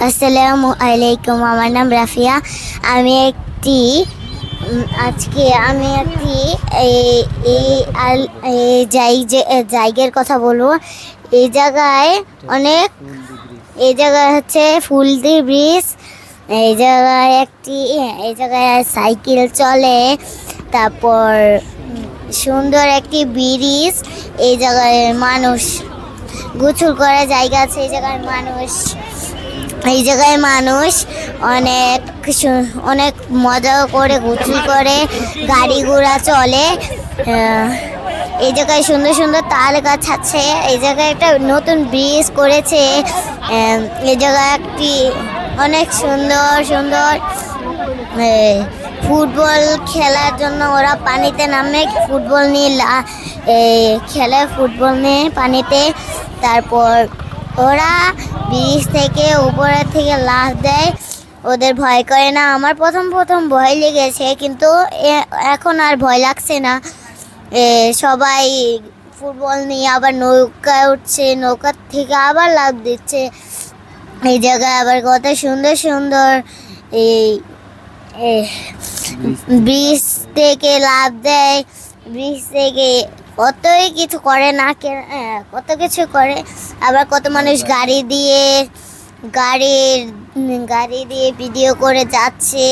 আসসালামু আলাইকুম, আমার নাম রাফিয়া। আমি একটি আজকে আমি একটি এই- এই জায়গার কথা বলব। এই জায়গায় অনেক, এই জায়গায় হচ্ছে ফুলদি ব্রিজ। এই জায়গায় একটি, এই জায়গায় সাইকেল চলে। তারপর সুন্দর একটি ব্রিজ। এই জায়গায় মানুষ, গোসল করার জায়গা আছে। এই জায়গায় মানুষ এই জায়গায় মানুষ অনেক অনেক মজা করে গোসল করে, গাড়ি ঘোড়া চলে। এই জায়গায় সুন্দর সুন্দর তাল গাছ আছে। এই জায়গায় একটা নতুন ব্রিজ করেছে। এই জায়গায় একটি অনেক সুন্দর সুন্দর ফুটবল খেলার জন্য ওরা পানিতে নামে। ফুটবল নিয়ে খেলে ফুটবল নিয়ে পানিতে। তারপর ওরা ব্রিজ থেকে উপরের থেকে লাফ দেয়। ওদের ভয় করে না। আমার প্রথম প্রথম ভয় লেগেছে কিন্তু এ- এখন আর ভয় লাগছে না। এ, সবাই ফুটবল নিয়ে আবার নৌকায় উঠছে নৌকার থেকে আবার লাফ দিচ্ছে। এই জায়গায় আবার কত সুন্দর সুন্দর এই ব্রিজ থেকে লাভ দেয়। ব্রিজ থেকে কতই কিছু করে না হ্যাঁ, কত কিছু করে। আবার কত মানুষ গাড়ি দিয়ে গাড়ির গাড়ি দিয়ে ভিডিও করে যাচ্ছে।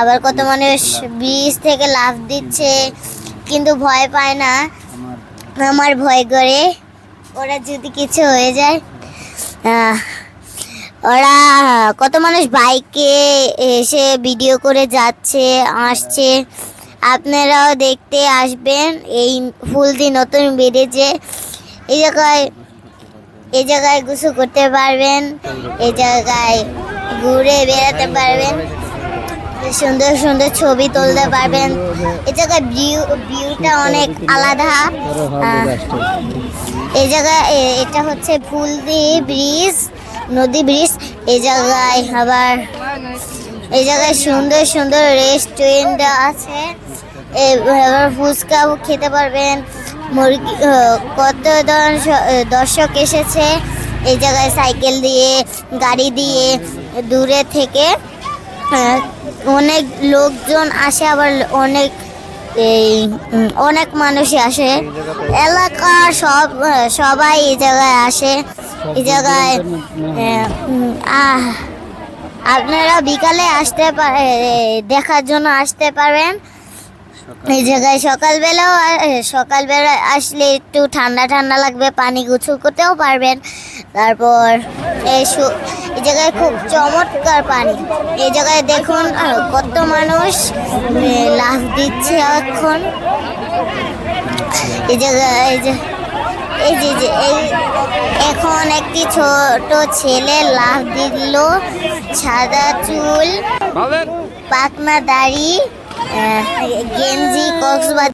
আবার কত মানুষ ব্রিজ থেকে লাফ দিচ্ছে কিন্তু ভয় পায় না। আমার ভয় করে। ওরা যদি কিছু হয়ে যায় ওরা কত মানুষ বাইকে এসে ভিডিও করে যাচ্ছে আসছে। আপনারাও দেখতে আসবেন। এই ফুলদি নতুন বেড়েছে এই জায়গায় এই জায়গায় গোসল করতে পারবেন। এই জায়গায় ঘুরে বেড়াতে পারবেন। সুন্দর সুন্দর ছবি তুলতে পারবেন। এই জায়গায় ভিউ, ভিউটা অনেক আলাদা। এই জায়গায় এটা হচ্ছে ফুলদি ব্রিজ, নদী ব্রিজ। এই জায়গায় আবার, এই জায়গায় সুন্দর সুন্দর রেস্টুরেন্ট আছে। ফুচকাও খেতে পারবেন। মুরগি কত দর্শক এসেছে। এই জায়গায় সাইকেল দিয়ে, গাড়ি দিয়ে, দূরে থেকে অনেক লোকজন আসে, আবার অনেক এই অনেক মানুষই আসে। এলাকার সব সবাই এই জায়গায় আসে। এই জায়গায় আপনারা বিকালে আসতে পারে দেখার জন্য আসতে পারেন এই জায়গায় সকালবেলাও সকালবেলা আসলে একটু ঠান্ডা ঠান্ডা লাগবে পানি গোসল করতেও পারবেন। তারপর এই সু- এই জায়গায় খুব চমৎকার পানি। এই জায়গায় দেখুন কত মানুষ লাফ দিচ্ছে এখন। এই জায়গায় এই যে এই যে যে এই এখন একটি ছোট ছেলে লাফ দিল সাদা চুল পাকনা দাড়ি গেঞ্জি কক্সবাজার।